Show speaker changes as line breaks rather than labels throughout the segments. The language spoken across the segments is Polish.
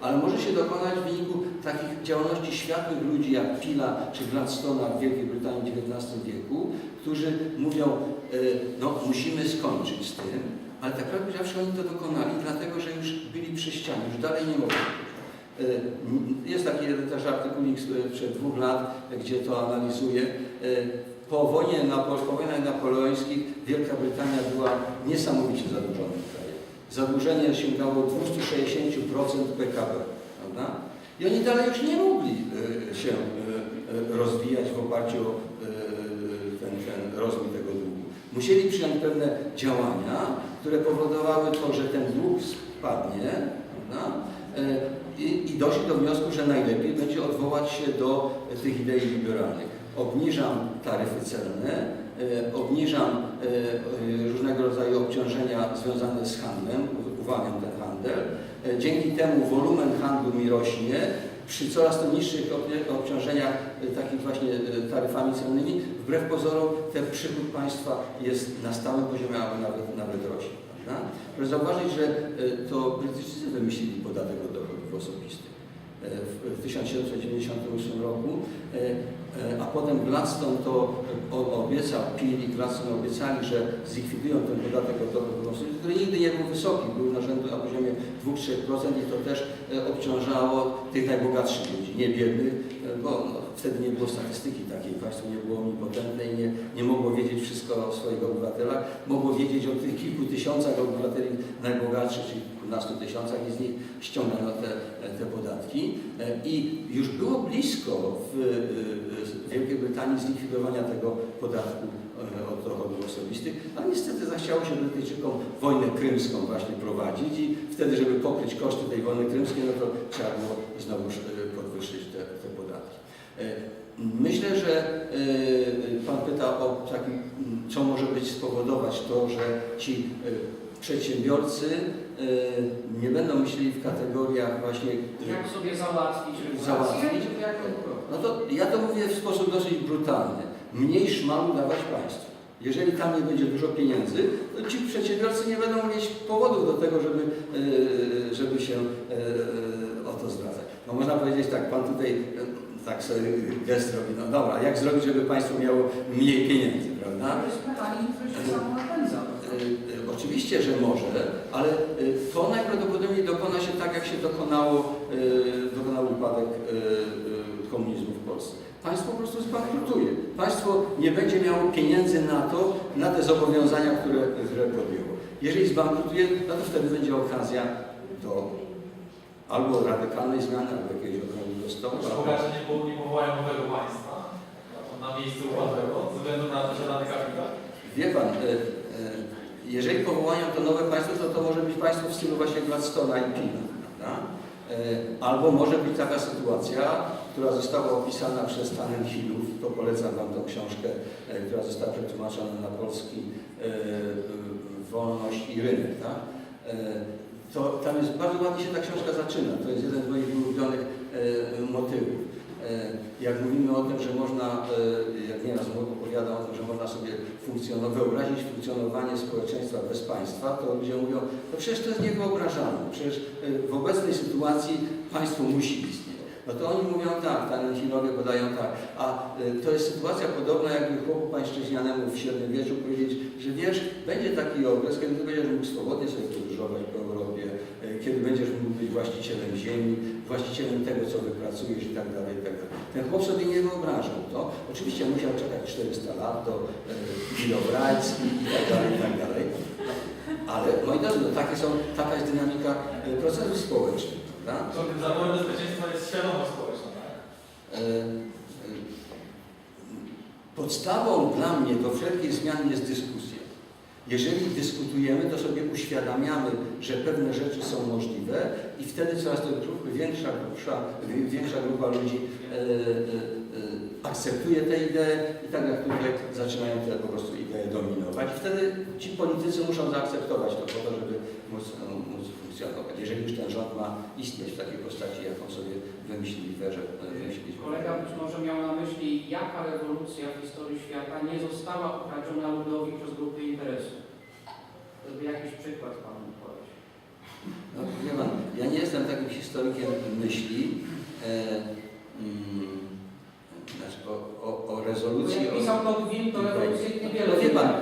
ale może się dokonać w wyniku takich działalności światłych ludzi jak Pila czy Gladstone'a w Wielkiej Brytanii w XIX wieku, którzy mówią, e, no musimy skończyć z tym, ale tak naprawdę zawsze oni to dokonali, dlatego że już byli przy ścianie, już dalej nie mogli. E, Jest taki jeden też artykulik sprzed dwóch lat, gdzie to analizuje. E, Po wojnie, po wojnach napoleońskich Wielka Brytania była niesamowicie zadłużonym krajem. Zadłużenie sięgało 260% PKB, prawda? I oni dalej już nie mogli e, się e, e, rozwijać w oparciu o ten, ten rozwój tego długu. Musieli przyjąć pewne działania, które powodowały to, że ten dług spadnie, prawda? I, I doszli do wniosku, że najlepiej będzie odwołać się do tych idei liberalnych. Obniżam taryfy celne, e, obniżam e, e, różnego rodzaju obciążenia związane z handlem, uwalniam ten handel. Dzięki temu wolumen handlu mi rośnie. Przy coraz to niższych ob- obciążeniach takich właśnie taryfami celnymi, wbrew pozorom ten przychód państwa jest na stałym poziomie, albo nawet, nawet rośnie. Prawda? Proszę zauważyć, że to Brytyjczycy wymyślili podatek od dochodów osobistych w w 1798 roku, a potem Gladstone to obiecał, Peel i Gladstone obiecali, że zlikwidują ten podatek od dochodów osobistych, który nigdy nie był wysoki, był na rzędu na poziomie 2-3% i to też e, obciążało tych najbogatszych ludzi, nie biednych, e, bo no, wtedy nie było statystyki takiej, państwo nie było omnipotentne i nie, nie mogło wiedzieć wszystko o swoich obywatelach, mogło wiedzieć o tych kilku tysiącach obywateli najbogatszych, czyli kilkunastu tysiącach i z nich ściągano te, te podatki. E, I już było blisko w, e, w Wielkiej Brytanii zlikwidowania tego podatku e, od dochodów osobistych, ale niestety zachciało się Brytyjczykom wojnę krymską właśnie prowadzić i wtedy, żeby pokryć koszty tej wojny krymskiej, no to trzeba było znowuż e, podwyższyć te, te podatki. Myślę, że Pan pyta o takim, co może być spowodować to, że ci przedsiębiorcy nie będą myśleli w kategoriach właśnie
Jak sobie załatwić?
Załatwić? no to ja to mówię w sposób dosyć brutalny. Mniej szmalu dawać państwu. Jeżeli tam nie będzie dużo pieniędzy, to ci przedsiębiorcy nie będą mieć powodów do tego, żeby, e, żeby się o to zwracać. No można powiedzieć tak, pan tutaj tak sobie gest robi, no dobra, jak zrobić, żeby państwo miało mniej pieniędzy, prawda?
Samo napędza.
E, e, Oczywiście, że może, ale e, to najprawdopodobniej dokona się tak, jak się dokonało, e, dokonał upadek e, e, komunizmu w Polsce. Państwo po prostu zbankrutuje. Państwo nie będzie miało pieniędzy na to, na te zobowiązania, które, które podjęło. Jeżeli zbankrutuje, no to wtedy będzie okazja do albo radykalnej zmiany, albo jakiegoś okrągłego stołu. albo-
Bogacze nie, nie powołają nowego państwa na miejscu upadłego ze względu na posiadany kapitał.
Wie Pan, e, e, jeżeli powołają to nowe państwo, to to może być państwo w stylu właśnie Gladstone'a i Pila, prawda? E, Albo może być taka sytuacja, która została opisana przez Tannen Hillów, to polecam Wam tą książkę, e, która została przetłumaczona na polski e, e, Wolność i rynek, tak? E, To tam jest, bardzo ładnie się ta książka zaczyna, to jest jeden z moich ulubionych e, motywów. E, Jak mówimy o tym, że można, e, jak nieraz opowiadam o tym, że można sobie funkcjonować, wyobrazić funkcjonowanie społeczeństwa bez państwa, to ludzie mówią, no przecież to jest niewyobrażalne, przecież e, w obecnej sytuacji państwo musi istnieć. No to oni mówią tak, Tarantilowie podają tak, a e, to jest sytuacja podobna, jakby chłopu pańszczyźnianemu w średniowieczu powiedzieć, że wiesz, będzie taki okres, kiedy ty będziesz mógł swobodnie sobie po Europie, e, kiedy będziesz mógł być właścicielem ziemi, właścicielem tego, co wypracujesz i tak dalej, i tak dalej. Ten chłop sobie nie wyobrażał to. Oczywiście musiał czekać 400 lat do e, of Rights i tak dalej, i tak dalej. Ale moi drodzy, no takie są, taka jest dynamika e, procesów społecznych, prawda?
To tym bezpieczeństwa jest świadomość społeczna, tak?
E, e, Podstawą dla mnie do wszelkich zmian jest dyskusja. Jeżeli dyskutujemy, to sobie uświadamiamy, że pewne rzeczy są możliwe i wtedy coraz to większa, większa grupa ludzi e, e, akceptuje te idee i tak jak tutaj zaczynają te po prostu idee dominować. I wtedy ci politycy muszą zaakceptować to po to, żeby móc, móc funkcjonować. Jeżeli już ten rząd ma istnieć w takiej postaci, jaką sobie wymyślili, że wymyślili.
Kolega być może miał na myśli, jaka rewolucja w historii świata nie została okradziona ludowi przez grupy interesu. Żeby jakiś przykład Panu podać.
No, pan, ja nie jestem takim historykiem myśli. E, mm, znaczy o, o, o rezolucji.
Jak pisał Tocqueville, to rewolucyjnie niewiele.
No wie pan, e,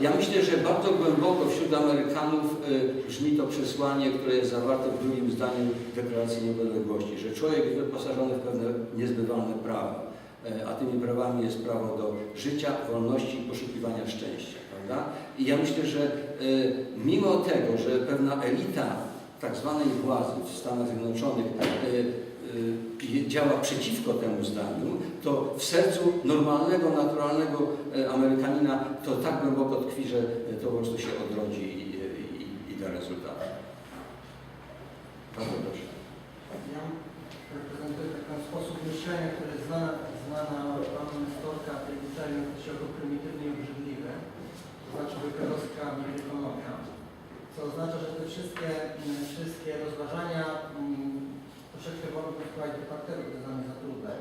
ja myślę, że bardzo głęboko wśród Amerykanów e, brzmi to przesłanie, które jest zawarte w drugim zdaniu Deklaracji Niepodległości, że człowiek jest wyposażony w pewne niezbywalne prawa, e, a tymi prawami jest prawo do życia, wolności i poszukiwania szczęścia, prawda? I ja myślę, że mimo tego, że pewna elita tak zwanej władzy w Stanach Zjednoczonych działa przeciwko temu zdaniu, to w sercu normalnego, naturalnego e, Amerykanina to tak głęboko tkwi, że e, to po prostu się odrodzi i, i, i da rezultaty. Bardzo proszę.
Ja reprezentuję taki sposób myślenia, który znana, znana panu Storka tej określa jako prymitywny i obrzydliwy, to znaczy wykerowska ekonomia, co oznacza, że te wszystkie, wszystkie rozważania mm, troszeczkę mogą wprowadzić do parteru, to dla za trudne.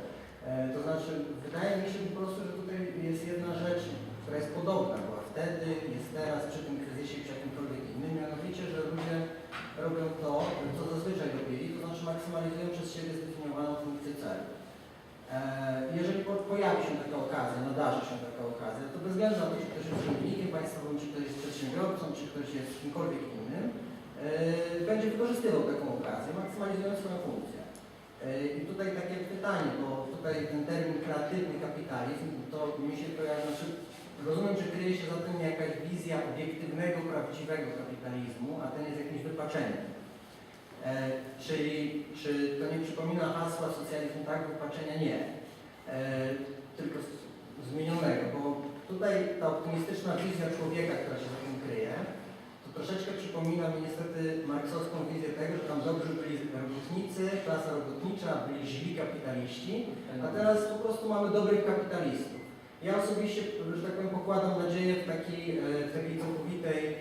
E, To znaczy, wydaje mi się po prostu, że tutaj jest jedna rzecz, która jest podobna, była wtedy, jest teraz, przy tym kryzysie, przy jakimkolwiek innym, mianowicie, że ludzie robią to, co zazwyczaj robili, to znaczy maksymalizują przez siebie zdefiniowaną funkcję celu. E, Jeżeli po- pojawi się taka okazja, nadarzy się taka okazja, to bez względu na to, czy ktoś jest urzędnikiem państwowym, czy ktoś jest przedsiębiorcą, czy ktoś jest kimkolwiek innym, e, będzie wykorzystywał taką okazję, maksymalizując swoją funkcję. E, I tutaj takie pytanie, bo tutaj ten termin kreatywny kapitalizm, to mi się kojarzy, znaczy rozumiem, że kryje się za tym jakaś wizja obiektywnego, prawdziwego kapitalizmu, a ten jest jakimś wypaczeniem. E, czyli czy to nie przypomina hasła socjalizmu tak, wypaczenia nie, e, tylko zmienionego, bo tutaj ta optymistyczna wizja człowieka, która się za tym kryje, troszeczkę przypomina mi niestety marksowską wizję tego, że tam dobrzy byli robotnicy, klasa robotnicza, byli źli kapitaliści, a teraz po prostu mamy dobrych kapitalistów. Ja osobiście, że tak powiem, pokładam nadzieję w takiej, e, w takiej całkowitej e,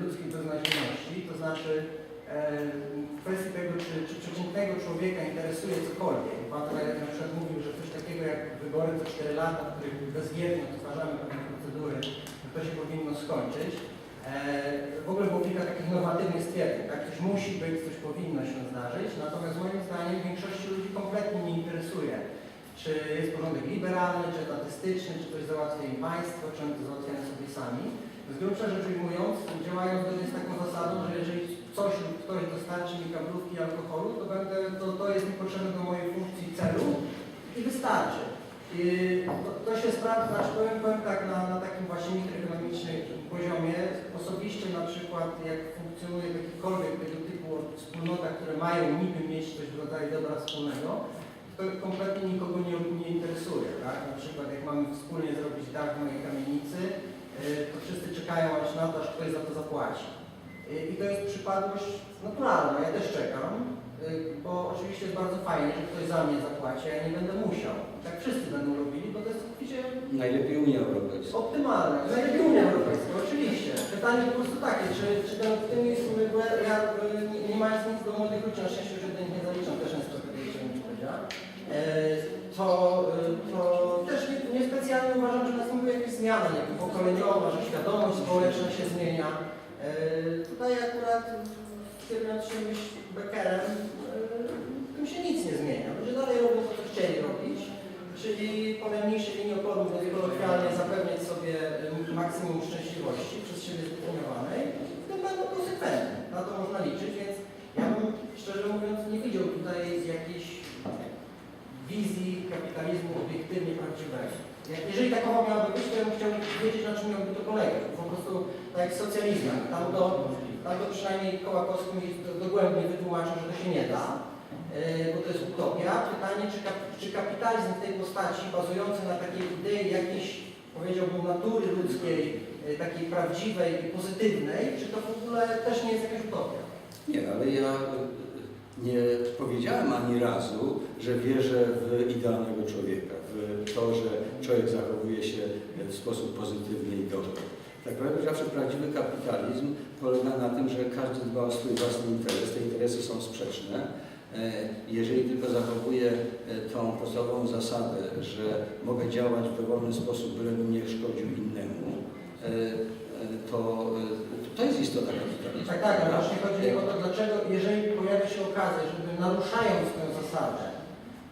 ludzkiej beznadziejności, to znaczy e, w kwestii tego, czy, czy przeciętnego człowieka interesuje cokolwiek. Pan tutaj na przykład mówił, że coś takiego jak wybory co 4 lata, w których bezwiednie odtwarzamy pewne procedury, to się powinno skończyć. E, w ogóle było kilka takich normatywnych stwierdzeń, tak? Coś musi być, coś powinno się zdarzyć, natomiast moim zdaniem większości ludzi kompletnie nie interesuje, czy jest porządek liberalny, czy etatystyczny, czy coś załatwia im państwo, czy oni to załatwiają sobie sami. Z grubsza rzecz ujmując, działają zgodnie z taką zasadą, że jeżeli coś lub ktoś dostarczy mi kablówki alkoholu, to, będę, to, to jest mi potrzebne do mojej funkcji i celu i wystarczy. I to, to się sprawdza, znaczy powiem, powiem tak, na, na takim właśnie mikroekonomicznym poziomie, osobiście na przykład jak funkcjonuje w jakichkolwiek tego typu wspólnotach, które mają niby mieć coś w rodzaju dobra wspólnego, to kompletnie nikogo nie, nie interesuje, tak? Na przykład jak mamy wspólnie zrobić dach w mojej kamienicy, yy, to wszyscy czekają aż na to, aż ktoś za to zapłaci. Yy, I to jest przypadłość naturalna, ja też czekam, yy, bo oczywiście jest bardzo fajnie, że ktoś za mnie zapłaci, a ja nie będę musiał. Tak wszyscy będą robili, bo to jest oczywiście
Najlepiej Unia Europejska.
optymalne. Najlepiej Unia Europejska, oczywiście. Pytanie po prostu takie, czy, czy ten, w tym miejscu, bo ja, y, nie, nie mając nic do młodych ludzi, na szczęście już do nich nie zaliczam, też jest trochę więcej niż powiedziała, e, to, y, to też nie, niespecjalnie uważam, że następuje jakaś zmiana nie wiem, pokoleniowa, że świadomość społeczna się zmienia. E, tutaj akurat kierując się myśl Beckerem, e, tym się nic nie zmienia. Ludzie dalej robią to, co chcieli robić, czyli po najmniejszej linii oporu, mówiąc kolokwialnie, zapewniać sobie e, maksimum szczęśliwości przez siebie zdefiniowanej, w tym będą konsekwentni. Na to można liczyć, więc ja bym szczerze mówiąc nie widział tutaj jakiejś wizji kapitalizmu obiektywnie prawdziwego. Jeżeli takowa miałaby być, to ja bym chciał wiedzieć, na czym miałby to polegać. Po prostu tak jak socjalizmem. Tam to, tam to przynajmniej Kołakowski mi do- dogłębnie wytłumaczył, że to się nie da, bo to jest utopia. Pytanie, czy, kap, czy kapitalizm w tej postaci, bazujący na takiej idei jakiejś, powiedziałbym, natury ludzkiej, yy, takiej prawdziwej i pozytywnej, czy to w ogóle też nie jest jakaś utopia?
Nie, ale ja e, nie powiedziałem ani razu, że wierzę w idealnego człowieka, w to, że człowiek zachowuje się w sposób pozytywny i dobry. Tak naprawdę zawsze prawdziwy kapitalizm polega na tym, że każdy dba o swój własny interes. Te interesy są sprzeczne. E, Jeżeli tylko zachowuję e, tą podstawową zasadę, że mogę działać w dowolny sposób, bylebym nie szkodził innemu, e, to, to jest istota kapitalizmu.
Tak, tak, ale właśnie chodzi o to, dlaczego, jeżeli pojawia się okazja, żeby naruszając tę zasadę,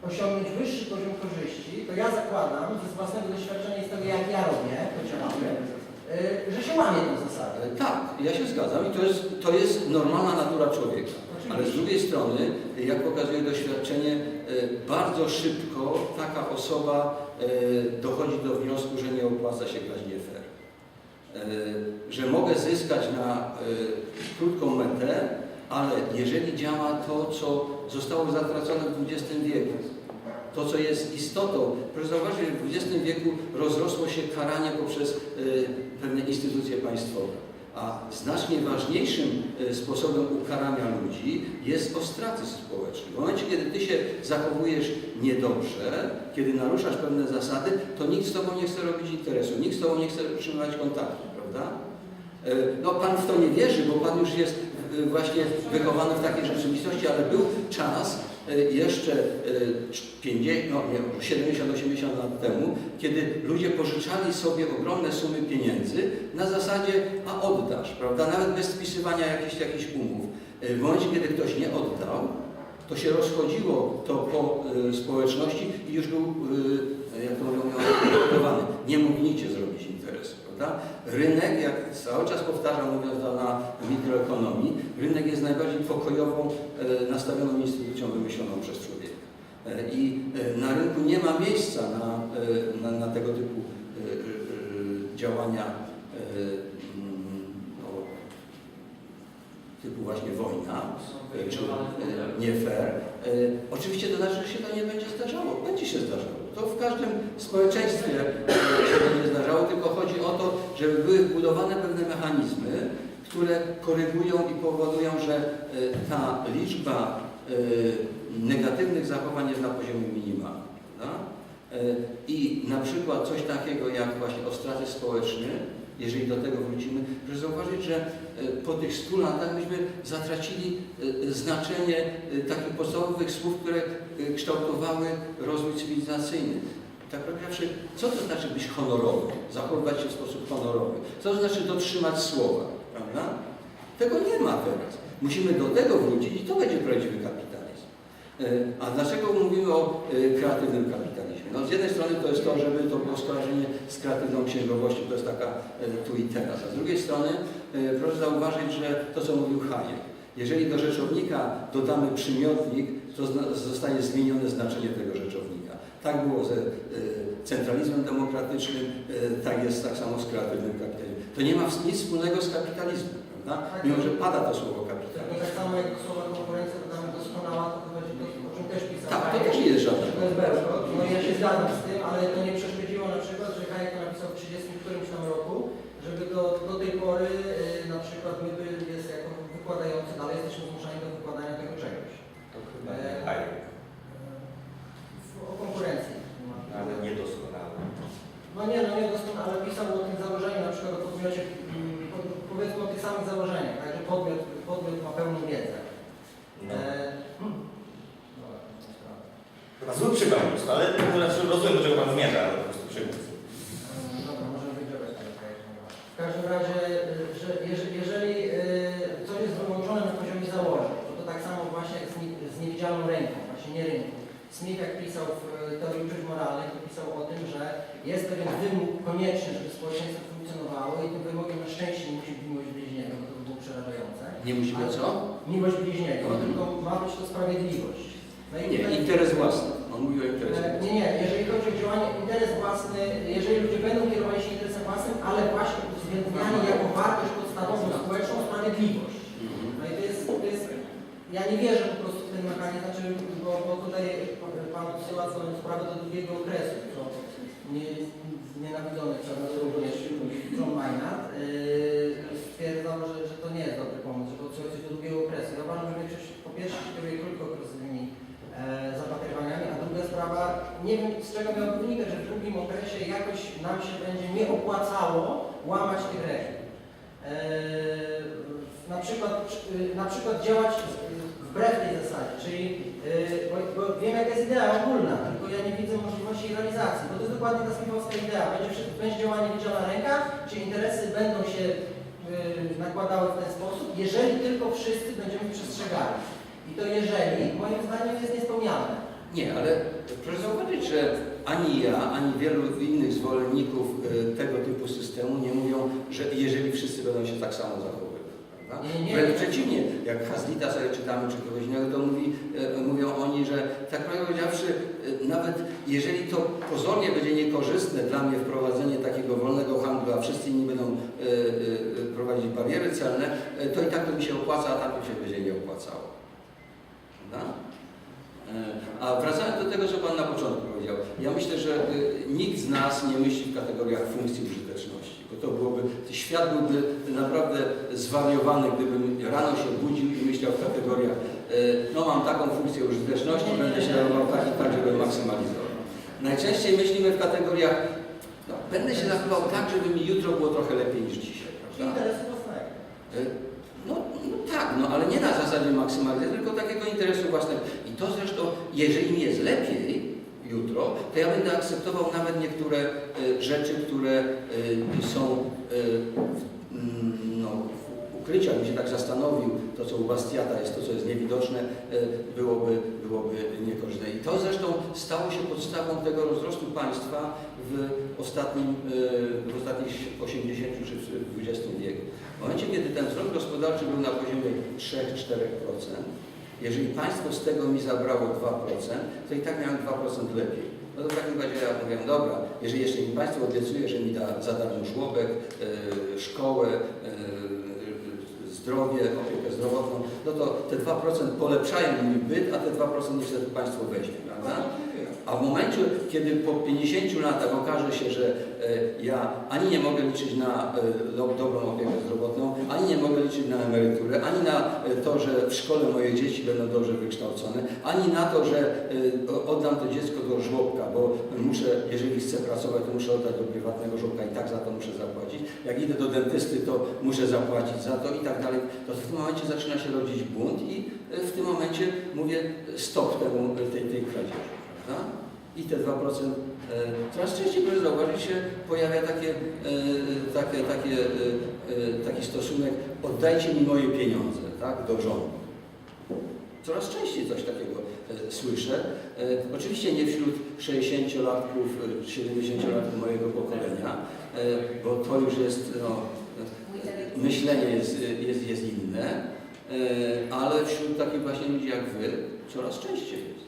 osiągnąć wyższy poziom korzyści, to ja zakładam ze własnego doświadczenia i z tego, jak ja robię, chociażby, że się łamie tę zasadę.
Tak, ja się zgadzam i to jest, to jest normalna natura człowieka. Ale z drugiej strony, jak pokazuje doświadczenie, e, bardzo szybko taka osoba e, dochodzi do wniosku, że nie opłaca się grać nie fair. Że mogę zyskać na e, krótką metę, ale jeżeli działa to, co zostało zatracone w XX wieku, to, co jest istotą, proszę zauważyć, że w XX wieku rozrosło się karanie poprzez e, pewne instytucje państwowe. A znacznie ważniejszym e, sposobem ukarania ludzi jest ostracyzm społeczny. W momencie, kiedy ty się zachowujesz niedobrze, kiedy naruszasz pewne zasady, to nikt z tobą nie chce robić interesu, nikt z tobą nie chce utrzymywać kontaktu, prawda? E, No pan w to nie wierzy, bo pan już jest e, właśnie wychowany w takiej rzeczywistości, ale był czas jeszcze e, 50, no nie, 70-80 lat temu, kiedy ludzie pożyczali sobie ogromne sumy pieniędzy na zasadzie, a oddasz, prawda? Nawet bez spisywania jakichś, jakichś umów. E, W momencie, kiedy ktoś nie oddał, to się rozchodziło to po e, społeczności i już był, e, jak to mówią. Nie mógł prawda? Rynek, jak cały czas powtarzam, mówiąc to na mikroekonomii, rynek jest najbardziej pokojową, e, nastawioną instytucją wymyśloną przez człowieka. E, I e, na rynku nie ma miejsca na, na, na tego typu działania mm, typu właśnie wojna, czy nie fair. Oczywiście to znaczy, że się to nie będzie zdarzało. Będzie się zdarzało. To w każdym społeczeństwie e, się nie zdarzało, tylko chodzi o to, żeby były wbudowane pewne mechanizmy, które korygują i powodują, że e, ta liczba e, negatywnych zachowań jest na poziomie minimalnym. I na przykład coś takiego jak właśnie ostracyzm społeczny, jeżeli do tego wrócimy, proszę zauważyć, że e, po tych 100 latach myśmy zatracili e, znaczenie e, takich podstawowych słów, które kształtowały rozwój cywilizacyjny. Tak powiedziawszy, co to znaczy być honorowym, zachowywać się w sposób honorowy? Co to znaczy dotrzymać słowa, prawda? Tego nie ma teraz. Musimy do tego wrócić i to będzie prawdziwy kapitalizm. A dlaczego mówimy o kreatywnym kapitalizmie? No z jednej strony to jest to, żeby to było skojarzenie z kreatywną księgowością, to jest taka e, tu i teraz. A z drugiej strony e, proszę zauważyć, że to co mówił Hayek, jeżeli do rzeczownika dodamy przymiotnik, to zostanie zmienione znaczenie tego rzeczownika. Tak było ze e, centralizmem demokratycznym, tak jest tak samo z kreatywnym kapitalizmem. To nie ma nic wspólnego z kapitalizmem, prawda? Mimo, że pada to słowo kapitalizm.
tak samo jak konkurencja dodamy doskonała, to chodzi to, o czym też pisał
Tak, to
Hayek,
też nie jest żadne.
że To jest bełkot. No ja się zgadzam z tym, ale to nie przeszkodziło na przykład, że Hayek napisał w 30 którymś tam roku, żeby do, do tej pory y, na przykład my by jest jako wykładający, dalej jesteśmy zmuszani do wykładania tego czegoś.
To chyba nie Hayek,
W- O konkurencji.
ale niedoskonały.
No nie, no nie doskonale, ale pisał o tym założeniu, na przykład o podmiocie, mm, po- powiedzmy o tych samych założeniach, tak, że podmiot, podmiot ma pełną wiedzę.
No.
E, hmm. Dobra, to sprawa.
Chyba zły przykład po prostu, ale znaczy, rozumiem, do czego Pan zmierza, ale po prostu przykład.
E, Dobra, możemy wygrywać tego projektu. W każdym razie, e, że jeżeli, jeżeli e, coś jest wyłączone na poziomie założeń, to, to tak samo właśnie jak z, nie, z niewidzialną ręką, właśnie nie rynku. Smith jak pisał w e, teorii uczuć moralnych, to pisał o tym, że jest pewien wymóg konieczny, żeby społeczeństwo funkcjonowało i tym wymogiem na szczęście nie musi być miłość bliźniego, bo to by było przerażające.
Nie musimy co?
Miłość bliźniego,
Mhm.
tylko ma być to sprawiedliwość. No i
Nie,
tutaj-
interes własny. On mówi o interesie
E,
własnym.
Nie, nie, jeżeli chodzi o działanie, interes własny, jeżeli ludzie będą kierowali się interesem własnym, ale właśnie uwzględniani jako wartość podstawową społeczną sprawiedliwość.
Mhm.
No i to jest, to jest, ja nie wierzę po prostu w ten mechanizm, znaczy, bo, bo tutaj Pan odsyła swoją sprawę do długiego okresu, co nie, nienawidzony przez nas również John Maynard yy, stwierdzał, że, że to nie jest dobry pomysł, żeby odsyłać coś do długiego okresu. Ja uważam, że większość po pierwsze się kieruje krótkookresowymi e, zapatrywaniami, a druga sprawa, nie wiem z czego miałoby wynikać, że w drugim okresie jakoś nam się będzie nie opłacało łamać tych reguł. Eee, na przykład, na przykład działać wbrew tej zasadzie, czyli yy, bo bo wiem jaka jest idea ogólna, tylko ja nie widzę możliwości realizacji, bo to jest dokładnie ta smithowska idea. Będzie, będzie działanie liczona ręka, czy interesy będą się nakładały w ten sposób, jeżeli tylko wszyscy będziemy przestrzegali. I to jeżeli, moim zdaniem, jest niespełnialne.
Nie, ale proszę zauważyć, że ani ja, ani wielu innych zwolenników e, tego typu systemu nie mówią, że jeżeli wszyscy będą się tak samo zachowywać. prawda?
Nie, nie.
Wręcz przeciwnie, jak Haslita sobie czytamy, czy kogoś innego, to mówi, e, mówią oni, że tak powiedziawszy, e, nawet jeżeli to pozornie będzie niekorzystne dla mnie wprowadzenie takiego wolnego handlu, a wszyscy inni będą e, e, prowadzić bariery celne, e, to i tak to mi się opłaca, a tak mi się będzie nie opłacało. Prawda? E, A wracając do tego, co Pan na początku powiedział, ja myślę, że y, nikt z nas nie myśli w kategoriach funkcji użyteczności, bo to byłoby, świat byłby naprawdę zwariowany, gdybym rano się budził i myślał w kategoriach, y, no mam taką funkcję użyteczności, będę się zachował tak i tak, żeby maksymalizował. Najczęściej myślimy w kategoriach, no, będę się zachował tak, żeby mi jutro było trochę lepiej niż dzisiaj, prawda?
interesu własnego.
E, No, no tak, no ale nie na zasadzie maksymalizacji, tylko takiego interesu własnego. To zresztą, jeżeli mi jest lepiej jutro, to ja będę akceptował nawet niektóre e, rzeczy, które e, są e, no, w ukryciu, jakbym się tak zastanowił, to co u Bastiata jest, to co jest niewidoczne, byłoby, byłoby niekorzystne. I to zresztą stało się podstawą tego rozrostu państwa w ostatnim, w ostatnich 80 czy w XX wieku. W momencie, kiedy ten wzrost gospodarczy był na poziomie 3-4%, jeżeli państwo z tego mi zabrało 2%, to i tak miałem 2% lepiej. No to w takim razie ja mówię, dobra, jeżeli jeszcze mi państwo obiecuje, że mi da za darmo żłobek, e, szkołę, e, zdrowie, opiekę zdrowotną, no to te 2% polepszają mi byt, a te 2% niestety państwo weźmie, prawda? A w momencie, kiedy po 50 latach okaże się, że e, ja ani nie mogę liczyć na e, do, dobrą opiekę zdrowotną, ani nie mogę liczyć na emeryturę, ani na e, to, że w szkole moje dzieci będą dobrze wykształcone, ani na to, że oddam to dziecko do żłobka, bo muszę, jeżeli chcę pracować, to muszę oddać do prywatnego żłobka i tak za to muszę zapłacić. Jak idę do dentysty, to muszę zapłacić za to i tak dalej. To w tym momencie zaczyna się rodzić bunt i w tym momencie mówię stop temu, tej, tej kradzieży. I te 2% e, coraz częściej, proszę zauważyć, się pojawia takie, e, takie, takie, e, taki stosunek oddajcie mi moje pieniądze tak, do rządu. Coraz częściej coś takiego słyszę. Oczywiście nie wśród 60-latków, e, 70-latków mojego pokolenia, bo to już jest, no, myślenie jest, jest, jest inne, ale wśród takich właśnie ludzi jak Wy coraz częściej jest.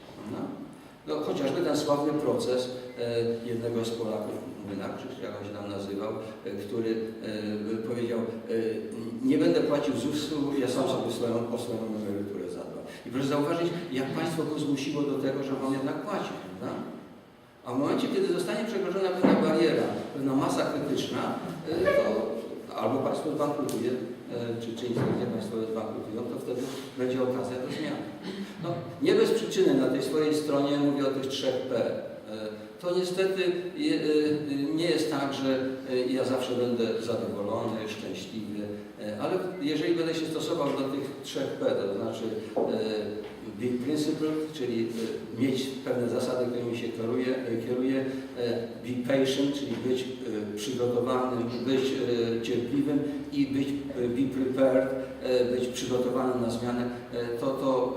No, chociażby ten sławny proces e, jednego z Polaków, Młynarczyk, czy jak on się tam nazywał, e, który e, powiedział, nie będę płacił ZUS-u, ja sam sobie swoją, o swoją emeryturę zadbam. I proszę zauważyć, jak państwo go zmusiło do tego, żeby on jednak płacił, prawda? A w momencie, kiedy zostanie przekroczona pewna bariera, pewna masa krytyczna, to albo państwo zbankrutuje, czy, czy instytucje państwowe zbankrutują, to wtedy będzie okazja do zmiany. No, nie bez przyczyny na tej swojej stronie mówię o tych trzech P. E, To niestety e, nie jest tak, że e, ja zawsze będę zadowolony, szczęśliwy, ale jeżeli będę się stosował do tych trzech P, to znaczy big principle, czyli mieć pewne zasady, którymi się kieruje, kieruje be patient, czyli być przygotowanym, być cierpliwym i być be prepared, być przygotowanym na zmianę, to, to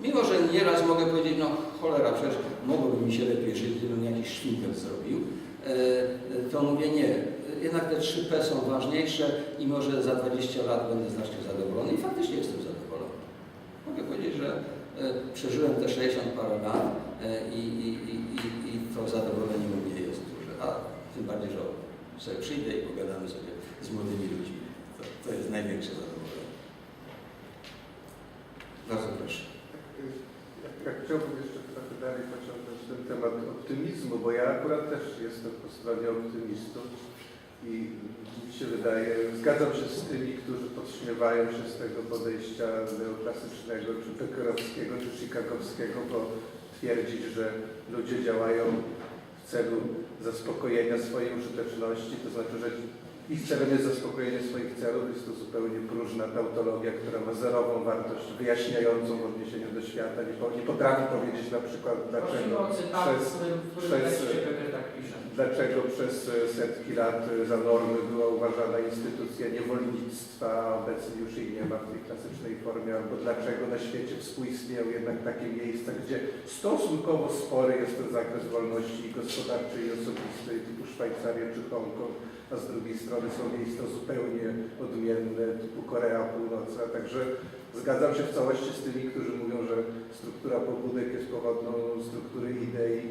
Mimo, że nieraz mogę powiedzieć, no cholera, przecież mogłoby mi się lepiej żyć, gdybym jakiś szwinkel zrobił, e, to mówię nie. Jednak te 3P są ważniejsze i może za 20 lat będę znacznie zadowolony i faktycznie jestem zadowolony. Mogę powiedzieć, że e, przeżyłem te 60 parę lat e, i, i, i, i to zadowolenie u mnie jest duże. A tym bardziej, że sobie przyjdę i pogadamy sobie z młodymi ludźmi. To, to jest największe zadowolenie. Bardzo proszę.
Ja, ja chciałbym jeszcze trochę dalej pociągnąć ten temat optymizmu, bo ja akurat też jestem po stronie optymistów i mi się wydaje, zgadzam się z tymi, którzy podśmiewają się z tego podejścia neoklasycznego, czy pekerowskiego, czy chicagowskiego, bo twierdzić, że ludzie działają w celu zaspokojenia swojej użyteczności, to znaczy, że Ich celem jest zaspokojenie swoich celów, jest to zupełnie próżna tautologia, która ma zerową wartość wyjaśniającą w odniesieniu do świata. Nie, po- nie potrafi powiedzieć na przykład dlaczego
Prosimy o cytat,
przez,
w którym, w którym
przez-
tekście tak pisze.
Dlaczego przez e, setki lat e, za normy była uważana instytucja niewolnictwa, obecnie już jej nie ma w tej klasycznej formie, albo dlaczego na świecie współistnieją jednak takie miejsca, gdzie stosunkowo spory jest ten zakres wolności gospodarczej i osobistej, typu Szwajcaria czy Hongkong, a z drugiej strony są miejsca zupełnie odmienne, typu Korea Północna, także zgadzam się w całości z tymi, którzy mówią, że struktura pobudek jest powodną struktury idei,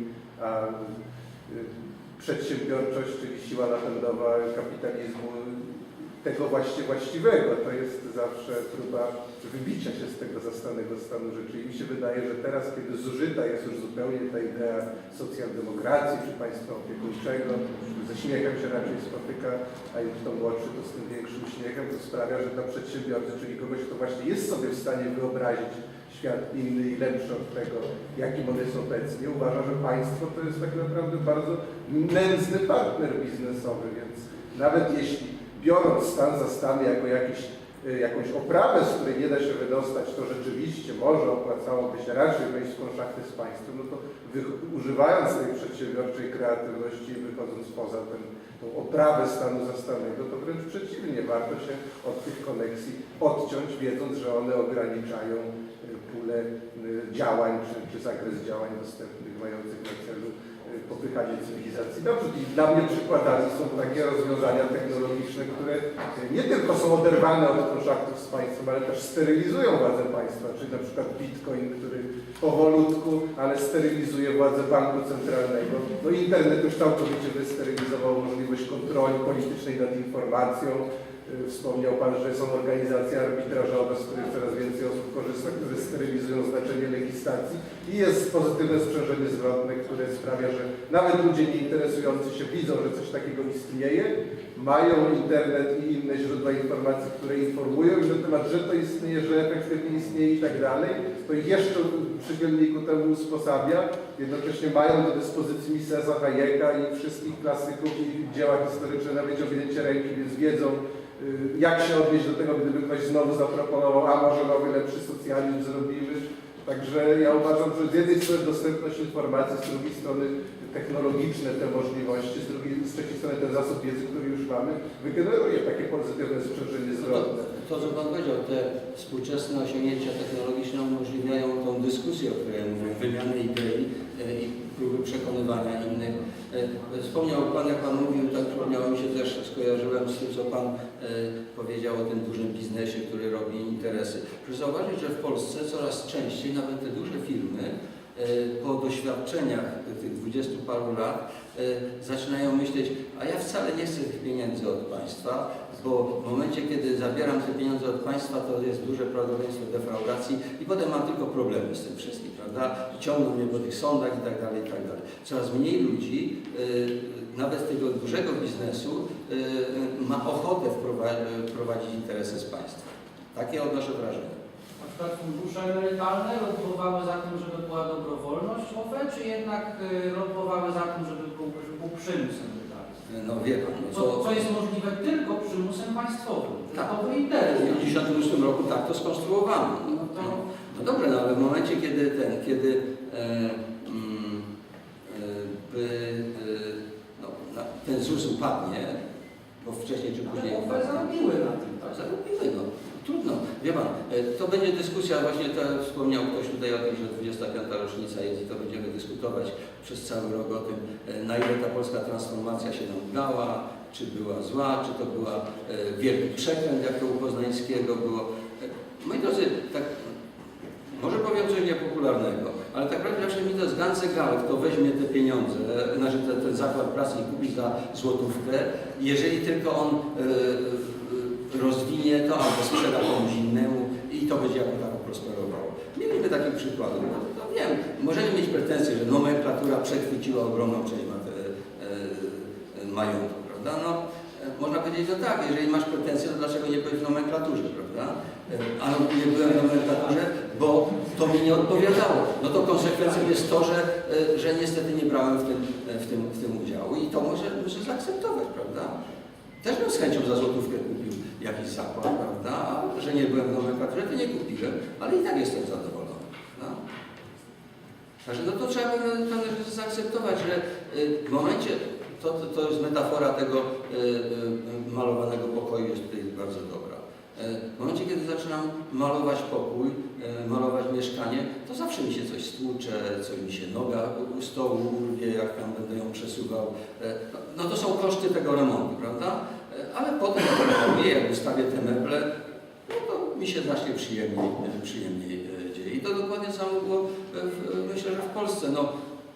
a y, przedsiębiorczość, czyli siła napędowa kapitalizmu tego właśnie właściwego. To jest zawsze próba wybicia się z tego zastanego stanu rzeczy. I mi się wydaje, że teraz, kiedy zużyta jest już zupełnie ta idea socjaldemokracji czy państwa opiekuńczego, ze śmiechem się raczej spotyka, a im kto młodszy, to z tym większym śmiechem, to sprawia, że dla przedsiębiorcy, czyli kogoś, kto właśnie jest sobie w stanie wyobrazić świat inny i lepszy od tego, jakim on jest obecnie, uważa, że państwo to jest tak naprawdę bardzo nędzny partner biznesowy, więc nawet jeśli biorąc stan za stan jako jakiś, y, jakąś oprawę, z której nie da się wydostać, to rzeczywiście może opłacałoby się raczej wejść w konszachy z państwem, no to używając tej przedsiębiorczej kreatywności i wychodząc poza ten, tą oprawę stanu zastanego, to wręcz przeciwnie, warto się od tych koneksji odciąć, wiedząc, że one ograniczają pulę y, działań czy, czy zakres działań dostępnych mających na celu y, popychanie cywilizacji do przód. I dla mnie przykładami są takie rozwiązania technologiczne, które y, nie tylko są oderwane od kontraktów z państwem, ale też sterylizują władzę państwa, czyli na przykład bitcoin, który powolutku, ale sterylizuje władzę banku centralnego. No internet już całkowicie wysterylizował możliwość kontroli politycznej nad informacją. Y, Wspomniał Pan, że są organizacje arbitrażowe, z których coraz więcej osób korzysta, które sterylizują znaczenie legislacji i jest pozytywne sprzężenie zwrotne, które sprawia, że nawet ludzie nieinteresujący się widzą, że coś takiego istnieje, mają internet i inne źródła informacji, które informują ich na temat, że to istnieje, że efektywnie istnieje i tak dalej, to jeszcze przy dzienniku temu usposabia. Jednocześnie mają do dyspozycji Misesa, Hayeka i wszystkich klasyków i dzieła historyczne na wyciągnięcie ręki, więc wiedzą, jak się odnieść do tego, gdyby ktoś znowu zaproponował, a może nowy, lepszy socjalizm zrobimy. Także ja uważam, że z jednej strony dostępność informacji, z drugiej strony technologiczne te możliwości, z, drugiej, z trzeciej strony ten zasób wiedzy, który już mamy, wygeneruje takie pozytywne sprzężenie
To,
zwrotne.
to, co Pan powiedział, te współczesne osiągnięcia technologiczne umożliwiają tą dyskusję, o której ja mówię, wymianę idei e, i próby przekonywania innych. E, Wspomniał Pan, jak Pan mówił, tak przypomniało mi się też, skojarzyłem z tym, co Pan e, powiedział o tym dużym biznesie, który robi interesy. Proszę zauważyć, że w Polsce coraz częściej nawet te duże firmy e, po doświadczeniach tych dwudziestu paru lat zaczynają myśleć, a ja wcale nie chcę tych pieniędzy od państwa, bo w momencie, kiedy zabieram te pieniądze od państwa, to jest duże prawdopodobieństwo defraudacji i potem mam tylko problemy z tym wszystkim, prawda? Ciągną mnie po tych sądach i tak dalej, i tak dalej. Coraz mniej ludzi, y, nawet z tego dużego biznesu, y, ma ochotę wprowa- prowadzić interesy z państwa. Takie odnoszę wrażenie.
Przykład fundusze emerytalne lobbowały za tym, żeby była dobrowolność OFE, czy jednak y, lobbowały za tym, żeby był, był przymus emerytalny?
No wie pan, no
Co,
co,
co jest możliwe tylko przymusem państwowym.
Tak.
To
w 1998 roku tak to skonstruowano.
No to
No dobrze, no ale w momencie, kiedy ten, kiedy e, mm, e, by, e, no, na, ten ZUS upadnie, bo wcześniej czy później
ale
upadnie,
zarobiły na tym.
tak, zarobimy go. Trudno. Wie pan, e, to będzie dyskusja, właśnie to wspomniał ktoś tutaj o tym, że 25. rocznica jest i to będziemy dyskutować przez cały rok o tym, e, na ile ta polska transformacja się nam czy była zła, czy to była e, wielki przekręt, jak to u Poznańskiego było. Moi drodzy, tak, może powiem coś niepopularnego, ale tak naprawdę zawsze mi to ganz egal, kto weźmie te pieniądze, znaczy ten, ten zakład pracy i kupi za złotówkę, jeżeli tylko on rozwinie to albo sprzeda komuś innemu i to będzie jako tako prosperowało. Mieliśmy takich przykładów, no, to wiem, możemy mieć pretensje, że nomenklatura przechwyciła ogromną część e, e, majątku, prawda? No, e, można powiedzieć, że tak, jeżeli masz pretensje, to dlaczego nie byłeś w nomenklaturze, prawda? Ale nie byłem w nomenklaturze, bo to mi nie odpowiadało. No to konsekwencją jest to, że, że niestety nie brałem w tym, w tym, w tym udziału i to może, muszę zaakceptować, prawda? Też bym z chęcią za złotówkę kupił jakiś zakład, prawda? Że nie byłem w nomenklaturze, to nie kupiłem, ale i tak jestem zadowolony. No. Także no to trzeba pewne, rzeczy zaakceptować, że y, w momencie, to, to, jest metafora tego y, y, malowanego pokoju, jest tutaj bardzo dobra. W momencie, kiedy zaczynam malować pokój, malować mieszkanie, to zawsze mi się coś stłucze, coś mi się noga u stołu jak tam będę ją przesuwał. No, no to są koszty tego remontu, prawda? Y, Ale potem jak to ustawię te meble, no to mi się znacznie przyjemniej, y, przyjemniej y, dzieje. I to dokładnie samo było, w, myślę, że w Polsce. No,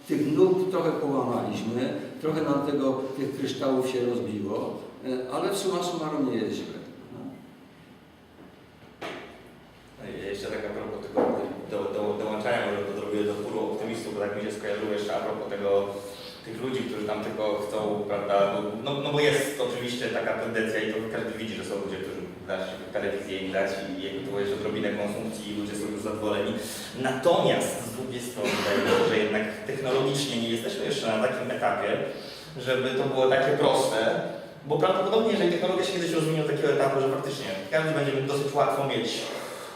tych nóg trochę połamaliśmy, trochę nam tego, tych kryształów się rozbiło, ale w summa summarum nie jest źle. No.
Jeszcze tak a propos tego do, do, dołączania może do drugiego do puru optymistów, bo tak mi się skojarzyło jeszcze a propos tego, tych ludzi, którzy tam tylko chcą, prawda, no, no bo jest oczywiście taka tendencja i to każdy widzi, że są ludzie, którzy dać telewizję im dać i jakby to jest odrobinę konsumpcji i ludzie są już zadowoleni. Natomiast z drugiej strony że jednak technologicznie nie jesteśmy jeszcze na takim etapie, żeby to było takie proste, bo prawdopodobnie, jeżeli technologia się kiedyś rozwinie do takiego etapu, że faktycznie każdy będzie dosyć łatwo mieć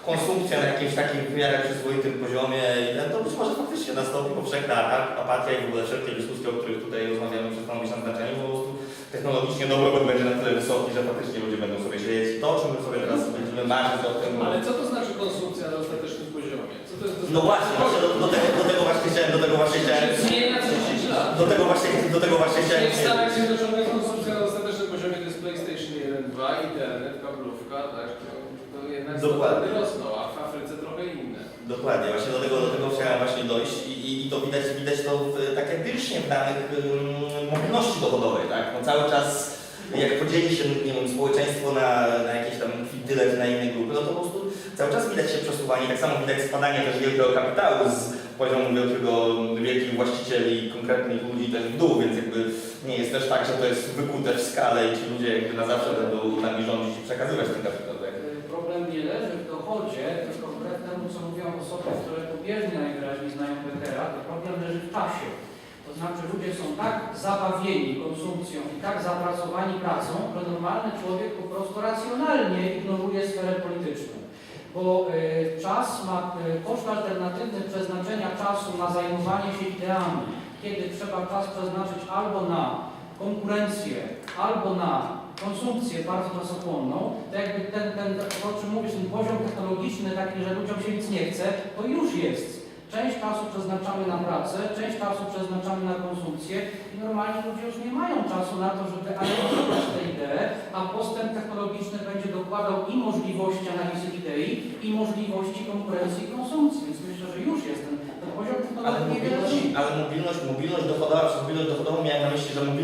konsumpcję na jakimś takim w miarę przyzwoitym poziomie i ten, to być może faktycznie nastąpi powszechna apatia i w ogóle wszelkie dyskusje, o których tutaj rozmawiamy, przestaną mieć na znaczeniu, po prostu technologicznie dobrobyt będzie na tyle wysoki, że faktycznie ludzie będą sobie siedzieć. To, o czym my sobie teraz będziemy marzyć o tym...
Ale co to znaczy konsumpcja na ostatecznym poziomie? Co to jest
No właśnie, właśnie do, do, tego, do tego właśnie chciałem, do tego właśnie chciałem...
się zmienia co 10 lat.
Do tego właśnie, do tego właśnie chciałem...
W Stanach Zjednoczonych konsumpcja na ostatecznym poziomie to jest PlayStation 1, 2, internet, kablówka, tak? Jednak
Dokładnie.
rosną, a w Afryce trochę inne.
Dokładnie, właśnie do tego, do tego chciałem właśnie dojść i, i, i to widać, widać to w, tak empirycznie w danych mobilności dochodowej, tak? No cały czas jak podzieli się nie wiem, społeczeństwo na, na jakieś tam kwintyle czy na inne grupy, no to po prostu cały czas widać się przesuwanie, tak samo widać spadanie też wielkiego kapitału z poziomu wielkiego, wielkich właścicieli, konkretnych ludzi też w dół, więc jakby nie jest też tak, że to jest wykute w skalę i ci ludzie jakby na zawsze będą nami rządzić i przekazywać ten kapitał. Tak?
Problem nie leży w dochodzie, tylko wbrew temu, co mówią osoby, które pobieżnie najwyraźniej znają Beckera, to problem leży w czasie. To znaczy ludzie są tak zabawieni konsumpcją i tak zapracowani pracą, że normalny człowiek po prostu racjonalnie ignoruje sferę polityczną. Bo y, czas ma y, koszt alternatywny przeznaczenia czasu na zajmowanie się ideami, kiedy trzeba czas przeznaczyć albo na konkurencję, albo na konsumpcję bardzo czasochłonną, to jakby ten, ten, o czym mówisz, ten poziom technologiczny taki, że ludziom się nic nie chce, to już jest. Część czasu przeznaczamy na pracę, część czasu przeznaczamy na konsumpcję i normalnie ludzie już nie mają czasu na to, żeby analizować te idee, a postęp technologiczny będzie dokładał i możliwości analizy idei, i możliwości konkurencji i konsumpcji. Więc myślę, że już jest ten, ten poziom
Ale
technologii niewiele
mobilność, ale mobilność, mobilność dochodowa, przez mobilność dochodową miałem na myśli, że mobilność